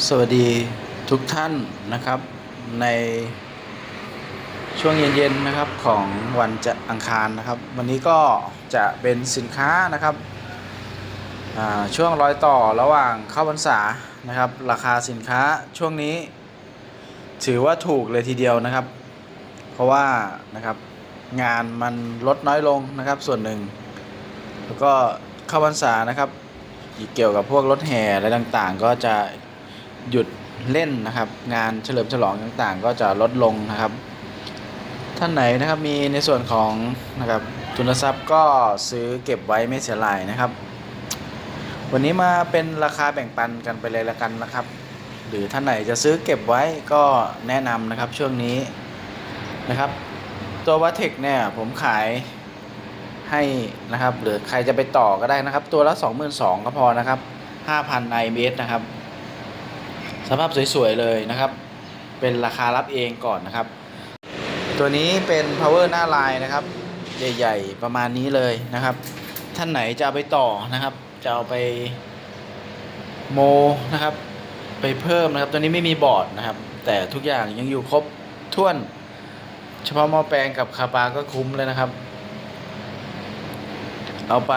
สวัสดีทุกท่านนะครับ ในช่วงเย็นๆนะครับของวันจะอังคารนะครับ วันนี้ก็จะเป็นสินค้านะครับช่วงรอยต่อระหว่างเข้าพรรษานะครับ ราคาสินค้าช่วงนี้ ถือว่าถูกเลยทีเดียวนะครับ เพราะว่านะครับงานมันลดน้อยลงนะครับส่วนหนึ่ง แล้วก็เข้าพรรษานะครับเกี่ยวกับพวกรถแห่อะไรต่างๆ ก็จะ หยุดเล่นนะครับ งานเฉลิมฉลองต่างๆ ก็จะลดลงนะครับ ท่านไหนนะครับมีในส่วนของนะครับทุนทรัพย์ก็ซื้อเก็บไว้ไม่เสียหายนะครับ วันนี้มาเป็นราคาแบ่งปันกันไปเลยละกันนะครับ หรือท่านไหนจะซื้อเก็บไว้ก็แนะนำนะครับช่วงนี้นะครับ ตัววัตเทคเนี่ยผมขายให้นะครับ หรือใครจะไปต่อก็ได้นะครับ ตัวละ 22,000ก็พอนะครับ 5,000 IMS นะครับ สภาพสวยๆเลยนะครับ เป็นราคารับเองก่อนนะครับ ตัวนี้เป็น power หน้าลายนะครับ ใหญ่ๆ ประมาณนี้เลยนะครับ ท่านไหนจะเอาไปต่อนะครับ จะเอาไปโมนะครับ ไปเพิ่มนะครับ ตัวนี้ไม่มีบอร์ดนะครับ แต่ทุกอย่างยังอยู่ครบถ้วน เฉพาะหม้อแปลงกับคาปาก็คุ้มเลยนะครับ เอาไป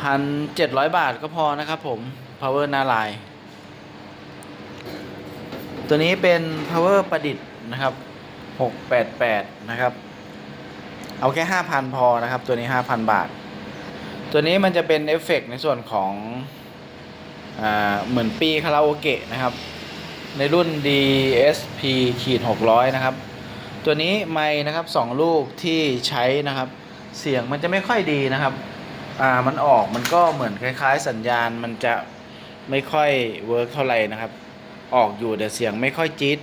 พันเจ็ดร้อยบาทก็พอนะครับผม power หน้าลาย ตัวนี้เป็น power ประดิษฐ์นะครับ 688 นะครับ เอาแค่ 5,000 พอนะครับ ตัวนี้ 5,000 บาท ตัวนี้มันจะเป็นเอฟเฟกต์ในส่วนของอเหมือนปีคาราโอเกะนะครับ ในรุ่น DSP ขีด600 นะครับ ตัวนี้ไม้นะครับ 2 ลูกที่ใช้นะครับ เสียงมันจะไม่ค่อยดีนะครับอ่ามันออกมันก็เหมือนคล้าย ๆ สัญญาณมันจะไม่ค่อยเวิร์กเท่าไหร่นะครับ ออกอยู่แต่เสียงไม่ค่อยจี๊ด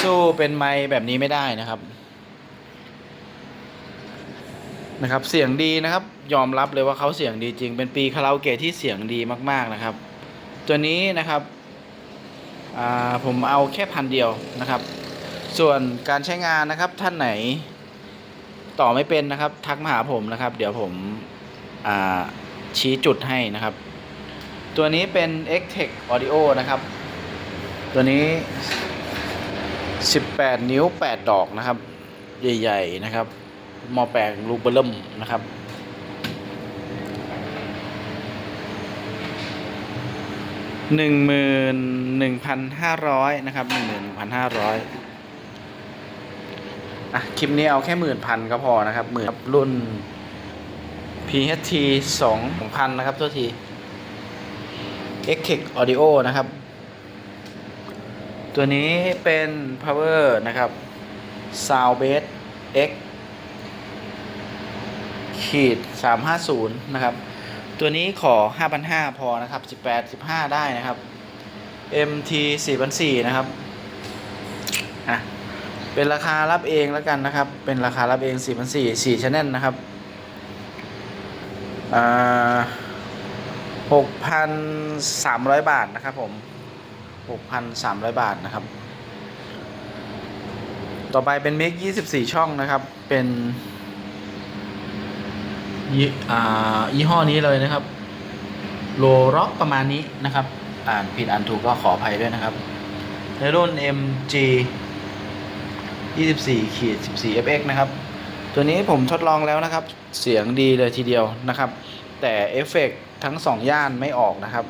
สู้เป็นไม้แบบนี้ไม่ได้นะครับ นะครับ เสียงดีนะครับ ยอมรับเลยว่าเขาเสียงดีจริง เป็นปีคาราโอเกะที่เสียงดีมาก ๆนะครับ ตัวนี้นะครับผมเอาแค่พันเดียวนะครับ ส่วนการใช้งานนะครับท่านไหนต่อไม่เป็นนะครับ ทักมาหาผมนะครับ เดี๋ยวผมชี้จุดให้นะครับ ตัวนี้เป็น x t e c Audio นะครับ ตัวนี้ 18 นิ้ว 8 ดอกนะครับ ใหญ่ๆนะครับมอแปลงลูกเบลเริ่มนะครับ หนึ่งหมื่นหนึ่งพันห้าร้อยนะครับหนึ่งหมื่นหนึ่งพันห้าร้อยอะ คลิปนี้เอาแค่หมื่นพันก็พอนะครับหมื่นรุ่น PHT สองพันนะครับ ตัวที x t e c Audio นะครับ ตัวนี้เป็น Power นะครับ Sound Base X ขีด350 นะครับ ตัวนี้ขอ 5,500 พอนะครับ 18 15 ได้นะครับ MT 4,400 นะครับอะเป็นราคารับเองแล้วกันนะครับ เป็นราคารับเอง4,400 4 channel นะครับ อ่า 6,300 บาทนะครับผม6,300 บาทนะครับ ต่อไปเป็นเมก24 ช่องนะครับ เป็นยี่อ่ายี่ห้อนี้เลยนะครับ โลร็อกประมาณนี้นะครับ อ่านผิดอ่านถูกก็ขออภัยด้วยนะครับ ในรุ่น MG 24ขีด14 FX นะครับ ตัวนี้ผมทดลองแล้วนะครับ เสียงดีเลยทีเดียวนะครับ แต่เอฟเฟกต์ทั้งสองย่านไม่ออกนะครับ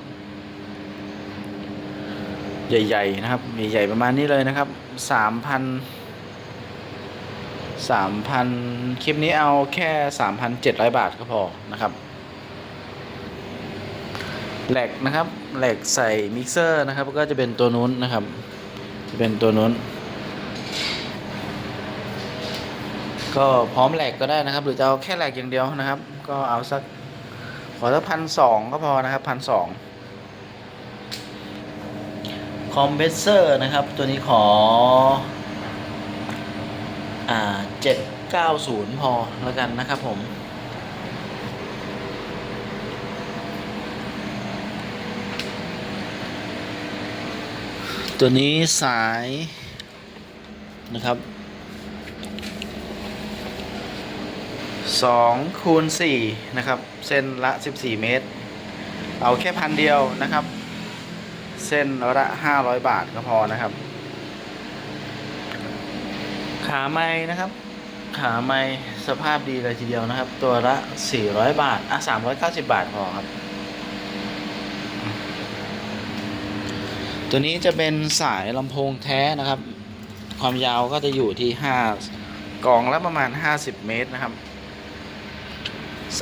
ใหญ่ ๆ นะครับ ใหญ่ ๆ ประมาณนี้เลยนะครับ3,000 3,000คลิปนี้เอาแค่3,700บาทก็พอนะครับแหลกนะครับแหลกใส่มิกเซอร์นะครับก็จะเป็นตัวนู้นนะครับ จะเป็นตัวนู้น ก็พร้อมแหลกก็ได้นะครับ หรือจะเอาแค่แหลกอย่างเดียวนะครับ ก็เอาสัก อสักพันสองก็พอนะครับพันสองคอมเพรสเซอร์นะครับ ตัวนี้ขอ อ่าเจ็ดเก้าศูนย์พอแล้วกันนะครับผมตัวนี้สายนะครับ สองคูณสี่นะครับ เส้นละสิบสี่เมตร เอาแค่พันเดียวนะครับ เส้นละ 500 บาทก็พอนะครับ ขาไม้นะครับ ขาไม้สภาพดีเลยทีเดียวนะครับ ตัวละ 400 บาท อะ 390 บาทพอครับ ตัวนี้จะเป็นสายลำโพงแท้นะครับ ความยาวก็จะอยู่ที่ 5 กล่องละประมาณ 50 เมตรนะครับ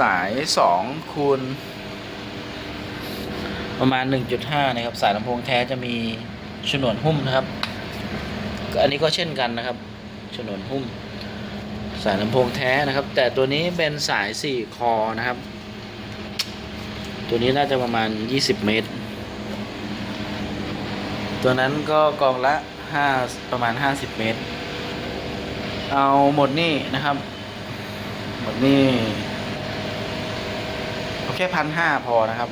สาย2คูณประมาณ 1.5 นะครับ สายลำโพงแท้จะมีฉนวนหุ้มนะครับ อันนี้ก็เช่นกันนะครับฉนวนหุ้ม สายลำโพงแท้นะครับ แต่ตัวนี้เป็นสาย 4 คอนะครับ ตัวนี้น่าจะประมาณ 20 เมตร ตัวนั้นก็กองละ 5 ประมาณ 50 เมตร เอาหมดนี่นะครับ หมดนี่ ค่พันห้าพอนะครับ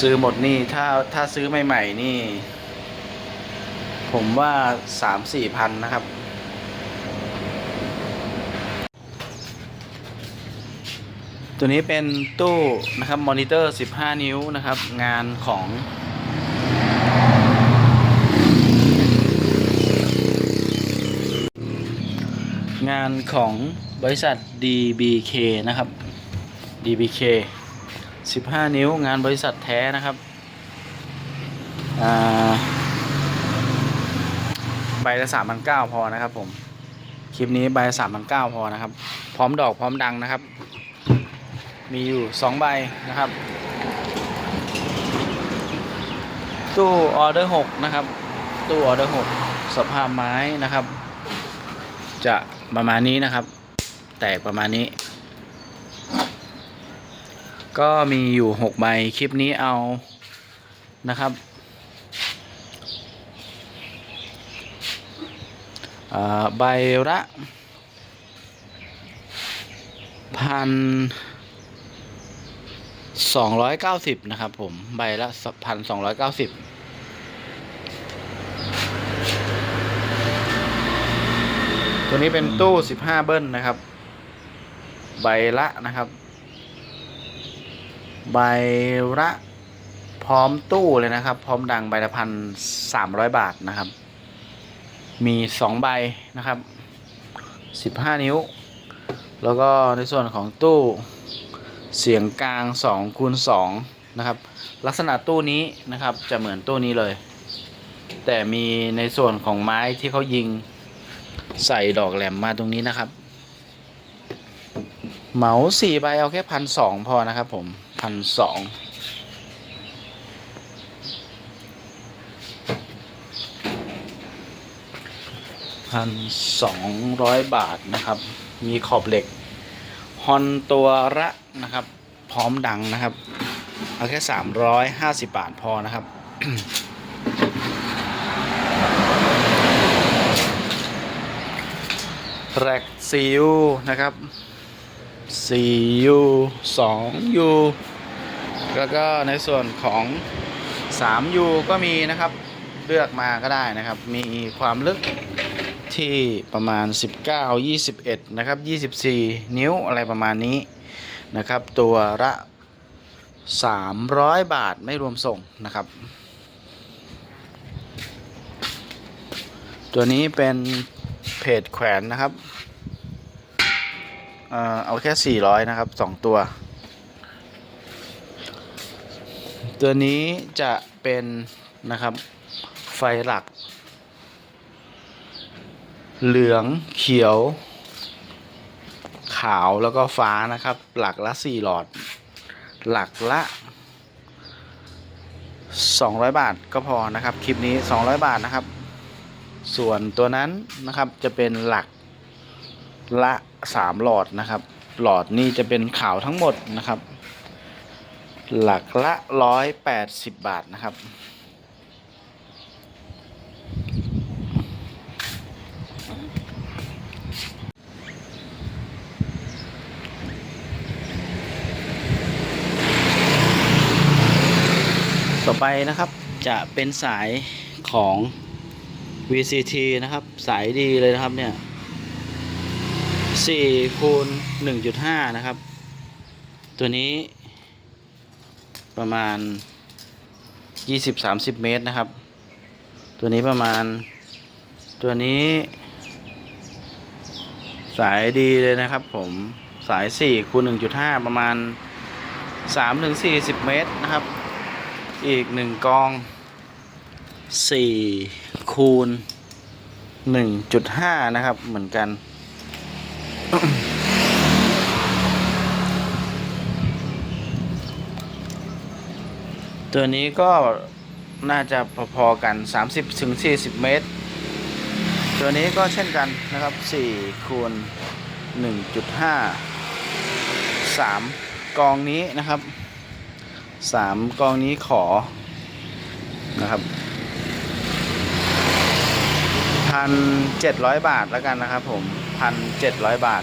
ซื้อหมดนี่ถ้าถ้าซื้อใหม่ๆนี่ ผมว่าสามสี่พันนะครับตัวนี้เป็นตู้นะครับมอนิเตอร์ 15 นิ้วนะครับ งานของ งานของบริษัท DBK นะครับ DBK 15 นิ้วงานบริษัทแท้นะครับอ่าใบละ3,900พอนะครับผม คลิปนี้ใบละ3,900พอนะครับ พร้อมดอกพร้อมดังนะครับ มีอยู่2ใบนะครับ ตู้ออเดอร์6นะครับ ตู้ออเดอร์6สภาพไม้นะครับ จะประมาณนี้นะครับ แตกประมาณนี้ ก็มีอยู่6ใบคลิปนี้เอานะครับใบละพันสองร้อยเก้าสิบนะครับผม ใบละพันสองร้อยเก้าสิบตัวนี้เป็นตู้15เบิ้ลนะครับ ใบละนะครับ ใบละพร้อมตู้เลยนะครับ พร้อมดังใบละพันสามร้อยบาทนะครับ มี2ใบนะครับ15นิ้ว แล้วก็ในส่วนของตู้เสียงกลาง2คูณ2นะครับ ลักษณะตู้นี้นะครับจะเหมือนตู้นี้เลย แต่มีในส่วนของไม้ที่เขายิงใส่ดอกแหลมมาตรงนี้นะครับ เหมาสี่ใบเอาแค่พันสองพอนะครับผม พันสองพันสองร้อยบาทนะครับ มีขอบเหล็กฮอนตัวละนะครับ พร้อมดังนะครับ เอาแค่สามร้อยห้าสิบบาทพอนะครับแร็ก 4U นะครับ 4U 2U แล้วก็ในส่วนของ 3U ก็มีนะครับเลือกมาก็ได้นะครับ มีความลึกที่ประมาณ 19 21 นะครับ 24 นิ้วอะไรประมาณนี้นะครับ ตัวละ 300 บาทไม่รวมส่งนะครับ ตัวนี้เป็นเพจแขวนนะครับ เอ่อเอาแค่ 400 นะครับ 2 ตัว ตัวนี้จะเป็นนะครับไฟหลัก เหลืองเขียว ขาวแล้วก็ฟ้านะครับ หลักละ 4 หลอด หลักละ 200 บาทก็พอนะครับ คลิปนี้ 200 บาทนะครับ ส่วนตัวนั้นนะครับจะเป็นหลักละสามหลอดนะครับ หลอดนี่จะเป็นขาวทั้งหมดนะครับ หลักละร้อยแปดสิบบาทนะครับ ต่อไปนะครับจะเป็นสายของ VCT นะครับ สายดีเลยนะครับเนี่ย4คูณ1.5 นะครับ ตัวนี้ ประมาณ 20-30 เมตรนะครับ ตัวนี้ประมาณ ตัวนี้ สายดีเลยนะครับผมสาย4คูณ1.5 ประมาณ3ถึง40 เมตรนะครับ อีก 1 กอง 4 คูณ 1.5 นะครับเหมือนกัน ตัวนี้ก็น่าจะพอๆกัน 30ถึง40 เมตร ตัวนี้ก็เช่นกันนะครับ4คูณ1.5 3 กองนี้นะครับ 3 กองนี้ขอนะครับพันเจ็ดร้อยบาทแล้วกันนะครับผมพันเจ็ดร้อยบาท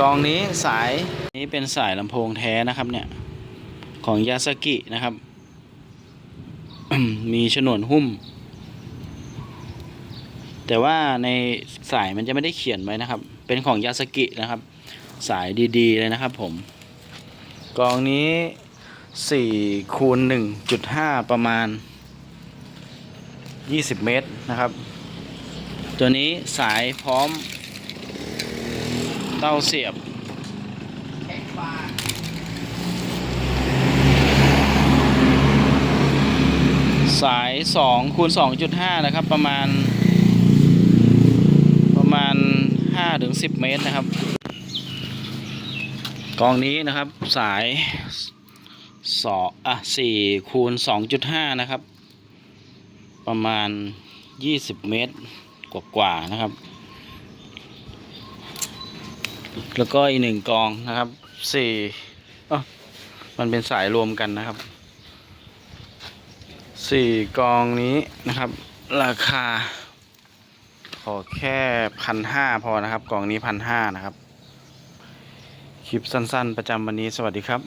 กองนี้สาย นี้เป็นสายลำโพงแท้นะครับเนี่ย ของยาสกินะครับ มีฉนวนหุ้ม แต่ว่าในสายมันจะไม่ได้เขียนไว้นะครับ เป็นของยาสกินะครับ สายดีๆเลยนะครับผม กองนี้สี่คูณหนึ่งจุดห้าประมาณยี่สิบเมตรนะครับ ตัวนี้สายพร้อมเต้าเสียบ สาย 2คูณ2.5 นะครับ ประมาณ ประมาณ5ถึง10 เมตรนะครับ กองนี้นะครับสายสองอะ4คูณ2.5 นะครับ ประมาณ 20 เมตรกว่าๆนะครับ แล้วก็อีกหนึ่งกองนะครับสี่เอ้ามันเป็นสายรวมกันนะครับ สี่กองนี้นะครับ ราคา ขอแค่พันห้าพอนะครับ กองนี้พันห้านะครับ คลิปสั้นๆ ประจำวันนี้สวัสดีครับ